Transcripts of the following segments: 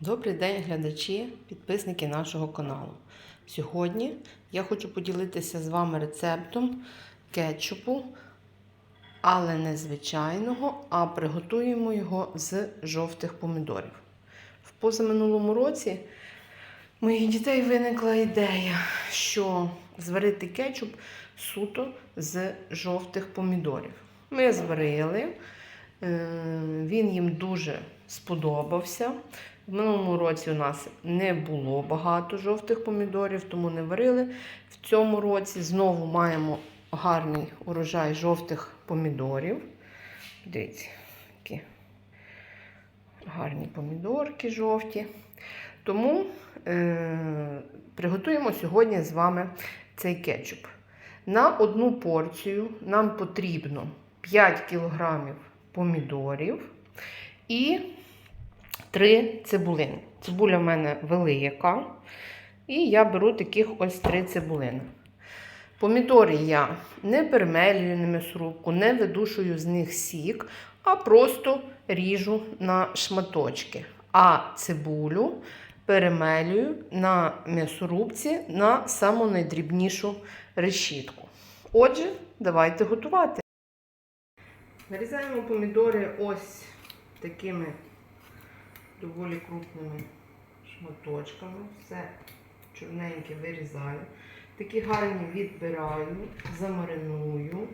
Добрий день, глядачі, підписники нашого каналу. Сьогодні я хочу поділитися з вами рецептом кетчупу, але не звичайного, а приготуємо його з жовтих помідорів. В позаминулому році моїх дітей виникла ідея, що зварити кетчуп суто з жовтих помідорів. Ми зварили, е, він їм дуже сподобався. В минулому році у нас не було багато жовтих помідорів, тому не варили. В цьому році знову маємо гарний урожай жовтих помідорів. Дивіться, які гарні помідорки жовті. Тому е- приготуємо сьогодні з вами цей кетчуп. На одну порцію нам потрібно 5 кг помідорів і 3 цибулини. Цибуля в мене велика. І я беру таких ось 3 цибулини. Помідори я не перемелюю на м'ясорубку, не видушую з них сік, а просто ріжу на шматочки. А цибулю перемелюю на м'ясорубці на саму найдрібнішу решітку. Отже, давайте готувати. Нарізаємо помідори ось такими доволі крупними шматочками. Все чорненьке вирізаю. Такі гарні відбираю, замариную.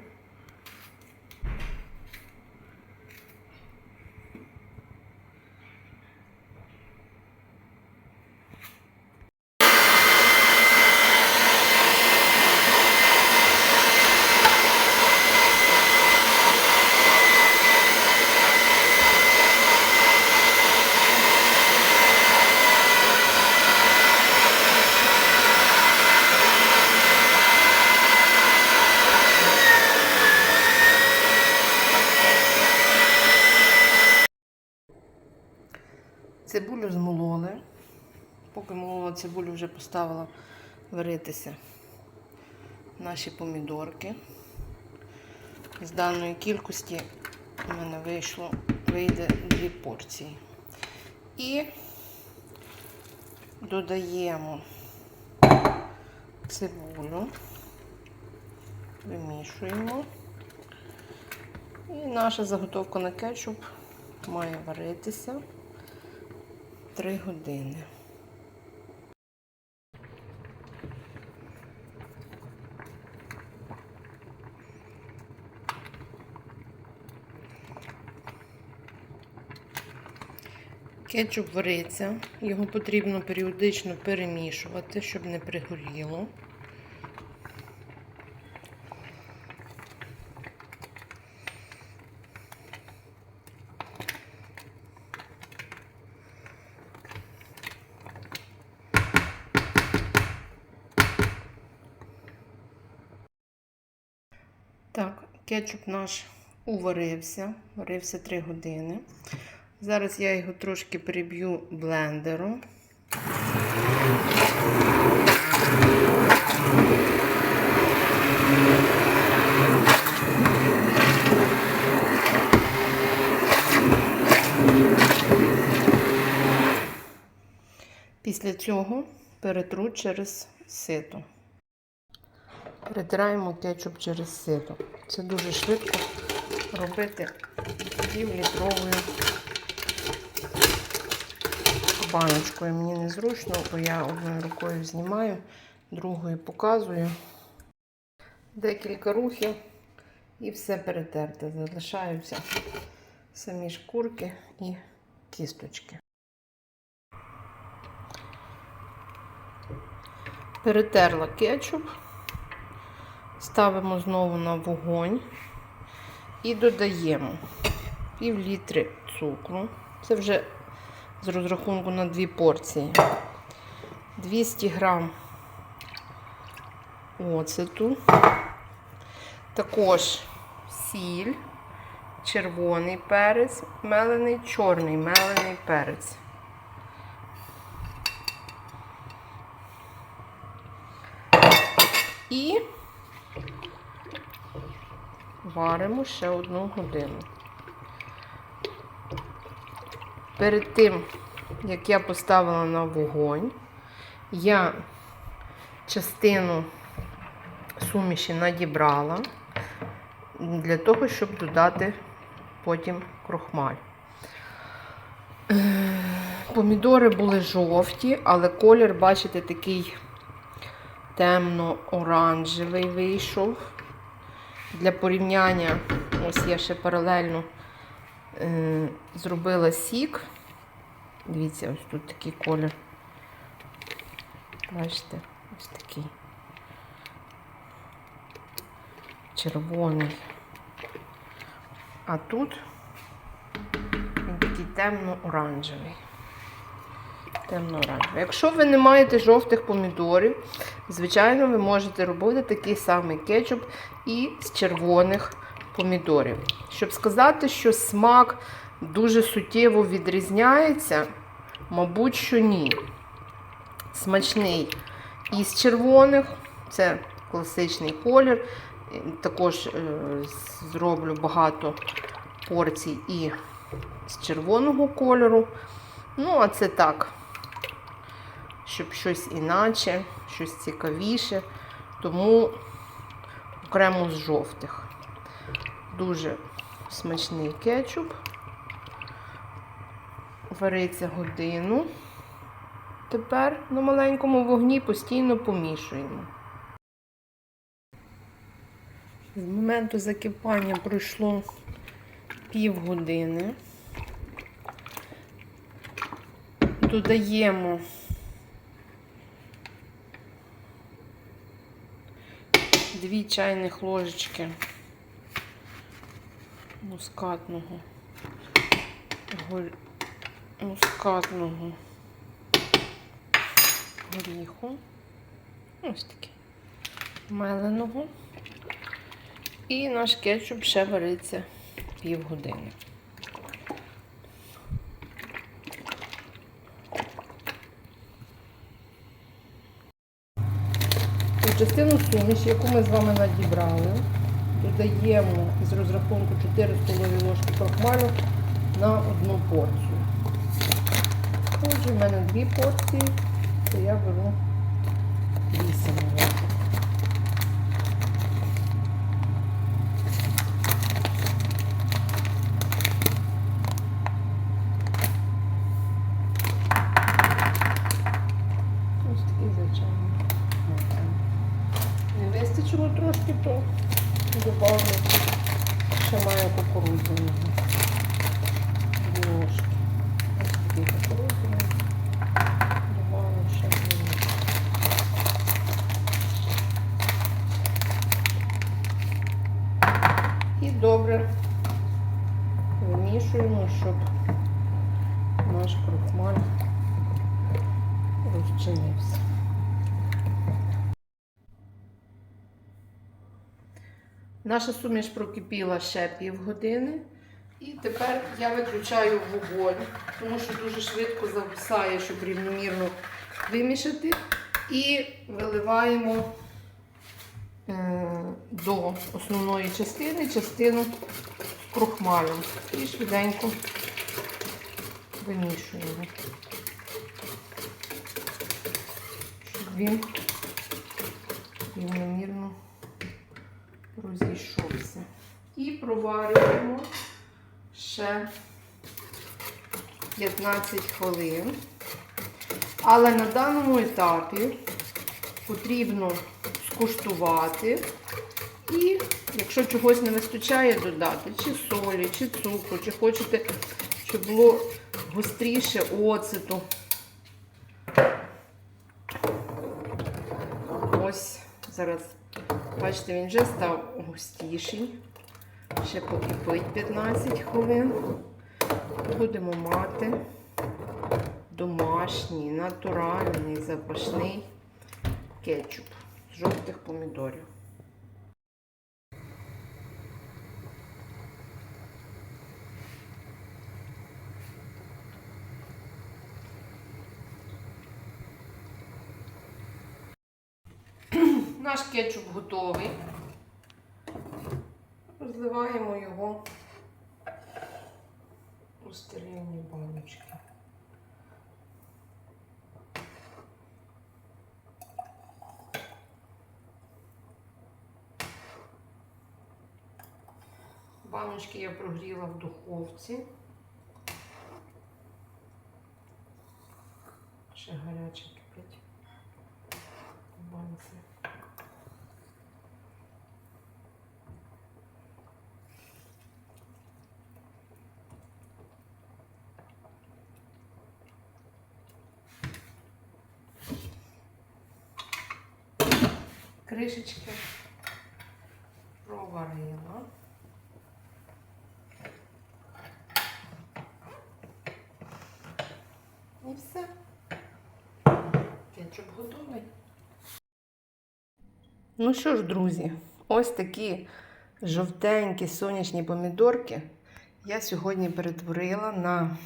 Цибулю вже поставила варитися наші помідорки. З даної кількості у мене вийшло, вийде дві порції. І додаємо цибулю, вимішуємо. І наша заготовка на кетчуп має варитися 3 години. Кетчуп вариться, його потрібно періодично перемішувати, щоб не пригоріло. Так, кетчуп наш уварився, варився 3 години. Зараз я його трошки переб'ю блендером. Після цього перетру через сито. Перетираємо кетчуп через сито. Це дуже швидко робити півлітровою баночкою. Мені незручно, бо я одною рукою знімаю, другою показую. Декілька рухів і все перетерте. Залишаються самі шкурки і кісточки. Перетерла кетчуп. Ставимо знову на вогонь і додаємо пів літри цукру. Це вже з розрахунку на дві порції. 200 грам оцету, також сіль, червоний перець, мелений, чорний мелений перець. І варимо ще одну годину. Перед тим, як я поставила на вогонь, я частину суміші надібрала для того, щоб додати потім крохмаль. Помідори були жовті, але колір, бачите, такий темно-оранжевий вийшов. Для порівняння, ось я ще паралельно зробила сік. Дивіться, ось тут такий колір. Бачите, ось такий червоний. А тут такий темно-оранжевий. Темно-оранжевий. Якщо ви не маєте жовтих помідорів, звичайно, ви можете робити такий самий кетчуп і з червоних помідорів. Щоб сказати, що смак дуже суттєво відрізняється, мабуть, що ні. Смачний і з червоних, це класичний колір. Також е, зроблю багато порцій і з червоного кольору. Ну, а це так, щоб щось іначе, щось цікавіше. Тому окремо з жовтих. Дуже смачний кетчуп. Вариться годину. Тепер на маленькому вогні постійно помішуємо. З моменту закипання пройшло півгодини. Додаємо дві чайних ложечки мускатного голь- мускатного горіху. Ось такий меленого. І наш кетчуп ще вариться півгодини. Частину суміші, яку ми з вами надібрали, додаємо з розрахунку 4 столові ложки крохмалю на одну порцію. Отже, в мене дві порції, то я беру 8 ложок. Ось такий звичайний. Не вистачило трошки, то добавлю ще маю кукурудзяного. Дві. Ось такий кукурудзяний. Добавлю ще дві. І добре вимішуємо, щоб наш крохмаль розчинився. Наша суміш прокипіла ще півгодини. І тепер я виключаю вогонь, тому що дуже швидко зависає, щоб рівномірно вимішати. І виливаємо е, до основної частини частину з. І швиденько вимішуємо. Щоб він рівномірно розійшовся. І проварюємо ще 15 хвилин. Але на даному етапі потрібно скуштувати. І, якщо чогось не вистачає, додати чи солі, чи цукру, чи хочете, щоб було гостріше оцету. Ось зараз, бачите, він вже став густіший. Ще покипить 15 хвилин. Будемо мати домашній, натуральний, запашний кетчуп з жовтих помідорів. Наш кетчуп готовий. Розливаємо його у стерильні баночки. Баночки я прогріла в духовці. Ще гаряче кипить в банці. Кришечки проварила. І все. Кетчуп готовий. Ну що ж, друзі, ось такі жовтенькі сонячні помідорки я сьогодні перетворила на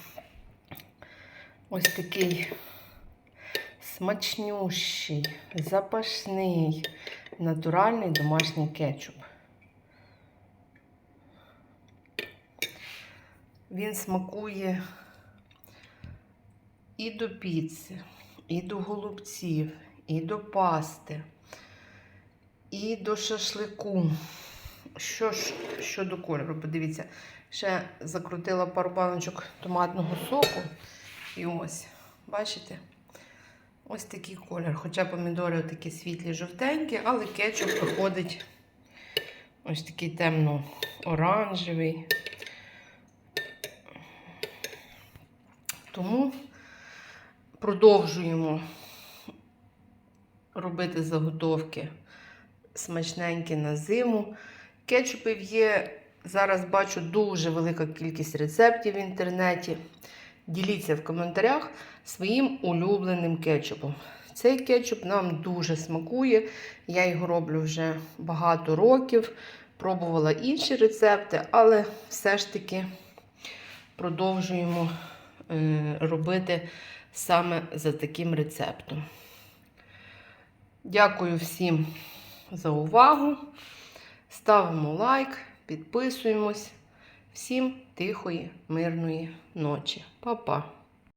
ось такий смачнющий, запашний, натуральний домашній кетчуп. Він смакує і до піци, і до голубців, і до пасти, і до шашлику. Що ж щодо кольору, подивіться, ще закрутила пару баночок томатного соку. І ось, бачите? Ось такий колір. Хоча помідори такі світлі жовтенькі, але кетчуп виходить ось такий темно-оранжевий. Тому продовжуємо робити заготовки смачненькі на зиму. Кетчупів є, зараз бачу дуже велика кількість рецептів в інтернеті. Діліться в коментарях своїм улюбленим кетчупом. Цей кетчуп нам дуже смакує. Я його роблю вже багато років. Пробувала інші рецепти, але все ж таки продовжуємо е, робити саме за таким рецептом. Дякую всім за увагу. Ставимо лайк, підписуємось. Всім тихої, мирної ночі. Па-па!